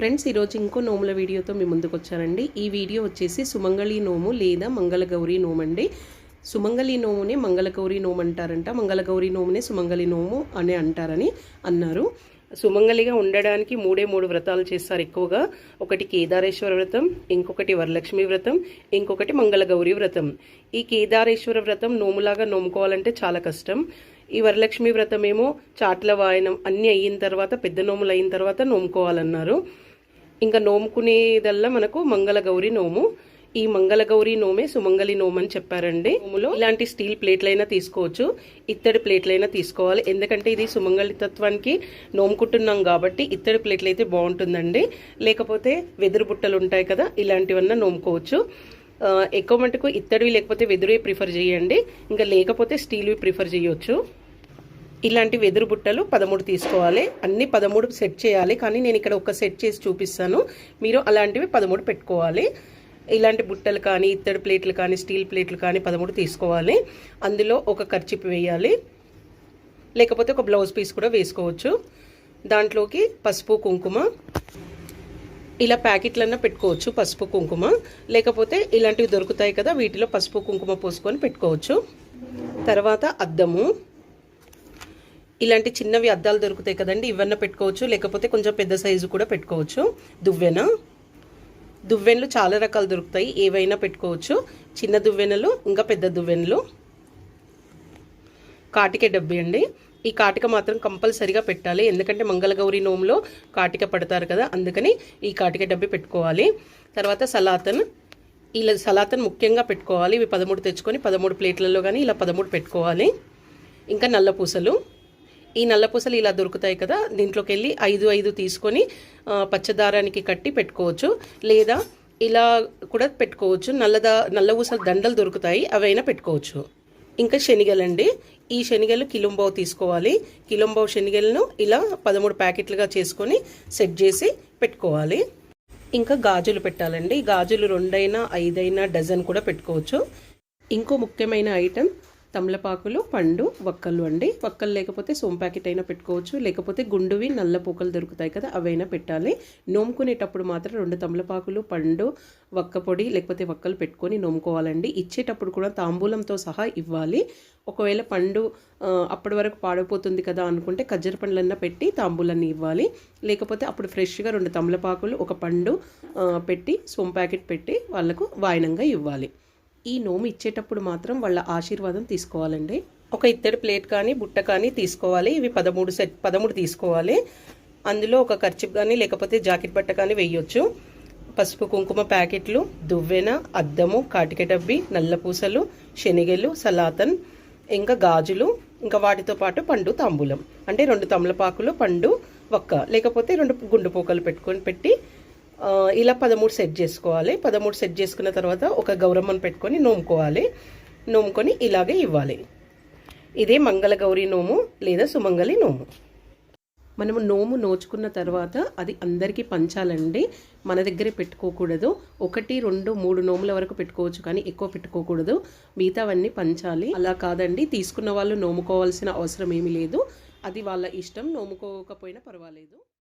Friends ఈరోజు ఇంకో నోముల వీడియోతో మీ ముందుకు వచ్చానండి. ఈ వీడియో వచ్చేసి సుమంగళి నోము లేదా మంగళగౌరి నోము అండి సుమంగళి నోమునే మంగళగౌరి నోము అంటారంట మంగళగౌరి నోమునే సుమంగళి నోము అని అంటారని అన్నారు. సుమంగళిగా ఉండడానికి మూడే మూడు వ్రతాలు చేస్తారు ఎక్కువగా. ఒకటి కేదారేశ్వర వ్రతం ఇంకొకటి వరలక్ష్మి వ్రతం ఇంకొకటి మంగళగౌరి వ్రతం. ఈ కేదారేశ్వర వ్రతం నోములాగా నోముకోవాలంటే చాలా కష్టం. ఈ వరలక్ష్మి వ్రతం ఏమో చాట్ల వాయనం అన్నీ అయిన తర్వాత పెద్ద నోములు అయిన తర్వాత నోముకోవాలన్నారు. ఇంకా నోముకునేదల్లా మనకు మంగళగౌరి నోము. ఈ మంగళగౌరి నోమే సుమంగళి నోము అని చెప్పారండి. నోములో ఇలాంటి స్టీల్ ప్లేట్లైనా తీసుకోవచ్చు. ఇత్తడి ప్లేట్లైనా తీసుకోవాలి. ఎందుకంటే ఇది సుమంగళి తత్వానికి నోముకుంటున్నాం కాబట్టి ఇత్తడి ప్లేట్లు అయితే బాగుంటుందండి. లేకపోతే వెదురు బుట్టలు ఉంటాయి కదా ఇలాంటివన్నా నోముకోవచ్చు. ఎక్కువ మటుకు ఇత్తడివి లేకపోతే వెదురే ప్రిఫర్ చేయండి. ఇంకా లేకపోతే స్టీల్వి ప్రిఫర్ చేయొచ్చు. ఇలాంటి వెదురు బుట్టలు పదమూడు తీసుకోవాలి. అన్ని పదమూడు సెట్ చేయాలి. కానీ నేను ఇక్కడ ఒక సెట్ చేసి చూపిస్తాను. మీరు అలాంటివి పదమూడు పెట్టుకోవాలి. ఇలాంటి బుట్టలు కానీ ఇత్తడి ప్లేట్లు కానీ స్టీల్ ప్లేట్లు కానీ పదమూడు తీసుకోవాలి. అందులో ఒక ఖర్చిపి వేయాలి. లేకపోతే ఒక బ్లౌజ్ పీస్ కూడా వేసుకోవచ్చు. దాంట్లోకి పసుపు కుంకుమ. ఇలా ప్యాకెట్లన్నా పెట్టుకోవచ్చు పసుపు కుంకుమ. లేకపోతే ఇలాంటివి దొరుకుతాయి కదా వీటిలో పసుపు కుంకుమ పోసుకొని పెట్టుకోవచ్చు. తర్వాత అద్దము. ఇలాంటి చిన్నవి అద్దాలు దొరుకుతాయి కదండి ఇవన్న పెట్టుకోవచ్చు. లేకపోతే కొంచెం పెద్ద సైజు కూడా పెట్టుకోవచ్చు. దువ్వెన. దువ్వెనలు చాలా రకాలు దొరుకుతాయి. ఏవైనా పెట్టుకోవచ్చు. చిన్న దువ్వెనలు ఇంకా పెద్ద దువ్వెనలు. కాటిక డబ్బి అండి. ఈ కాటిక మాత్రం కంపల్సరిగా పెట్టాలి. ఎందుకంటే మంగళగౌరి నోములో కాటిక పడతారు కదా అందుకని ఈ కాటిక డబ్బి పెట్టుకోవాలి. తర్వాత సలాతన్. ఇలా సలాతన్ ముఖ్యంగా పెట్టుకోవాలి. ఇవి పదమూడు తెచ్చుకొని పదమూడు ప్లేట్లలో కానీ ఇలా పదమూడు పెట్టుకోవాలి. ఇంకా నల్ల పూసలు. ఈ నల్ల పూసలు ఇలా దొరుకుతాయి కదా దీంట్లోకి వెళ్ళి ఐదు ఐదు తీసుకొని పచ్చదారానికి కట్టి పెట్టుకోవచ్చు. లేదా ఇలా కూడా పెట్టుకోవచ్చు. నల్లదా నల్ల పూసలు దండలు దొరుకుతాయి అవైనా పెట్టుకోవచ్చు. ఇంకా శనిగలండి. ఈ శనిగలు కిలోంబావు తీసుకోవాలి. కిలోంబావు శనిగలను ఇలా పదమూడు ప్యాకెట్లుగా చేసుకొని సెట్ చేసి పెట్టుకోవాలి. ఇంకా గాజులు పెట్టాలండి. గాజులు రెండైనా ఐదైనా డజన్ కూడా పెట్టుకోవచ్చు. ఇంకో ముఖ్యమైన ఐటెం తమలపాకులు పండు వక్కలు అండి. వక్కలు లేకపోతే సోమ్ ప్యాకెట్ అయినా పెట్టుకోవచ్చు. లేకపోతే గుండువి నల్ల పూకలు దొరుకుతాయి కదా అవైనా పెట్టాలి. నోముకునేటప్పుడు మాత్రం రెండు తమలపాకులు పండు వక్క పొడి లేకపోతే వక్కలు పెట్టుకొని నోముకోవాలండి. ఇచ్చేటప్పుడు కూడా తాంబూలంతో సహా ఇవ్వాలి. ఒకవేళ పండు అప్పటి వరకు పాడైపోతుంది కదా అనుకుంటే కజ్జర పండ్లన్నా పెట్టి తాంబూలన్నీ ఇవ్వాలి. లేకపోతే అప్పుడు ఫ్రెష్గా రెండు తమలపాకులు ఒక పండు పెట్టి సోమ్ ప్యాకెట్ పెట్టి వాళ్ళకు వాయనంగా ఇవ్వాలి. ఈ నోము ఇచ్చేటప్పుడు మాత్రం వాళ్ళ ఆశీర్వాదం తీసుకోవాలండి. ఒక ఇత్తడి ప్లేట్ కానీ బుట్ట కానీ తీసుకోవాలి. ఇవి పదమూడు సెట్ పదమూడు తీసుకోవాలి. అందులో ఒక ఖర్చిప్ కానీ లేకపోతే జాకెట్ బట్ట కానీ వేయొచ్చు. పసుపు కుంకుమ ప్యాకెట్లు దువ్వెన అద్దము కాటిక డబ్బి నల్ల పూసలు శనిగలు సలాతన్ ఇంకా గాజులు ఇంకా వాటితో పాటు పండు తాంబూలం. అంటే రెండు తమలపాకులు పండు వక్క లేకపోతే రెండు గుండు పోకలు పెట్టుకొని పెట్టి ఇలా పదమూడు సెట్ చేసుకోవాలి. పదమూడు సెట్ చేసుకున్న తర్వాత ఒక గౌరమ్మను పెట్టుకొని నోముకోవాలి. నోముకొని ఇలాగే ఇవ్వాలి. ఇదే మంగళగౌరి నోము లేదా సుమంగళి నోము. మనము నోము నోచుకున్న తర్వాత అది అందరికీ పంచాలండి. మన దగ్గరే పెట్టుకోకూడదు. ఒకటి రెండు మూడు నోముల వరకు పెట్టుకోవచ్చు కానీ ఎక్కువ పెట్టుకోకూడదు. మిగతావన్నీ పంచాలి. అలా కాదండి. తీసుకున్న వాళ్ళు నోముకోవాల్సిన అవసరం ఏమీ లేదు. అది వాళ్ళ ఇష్టం. నోముకోకపోయినా పర్వాలేదు.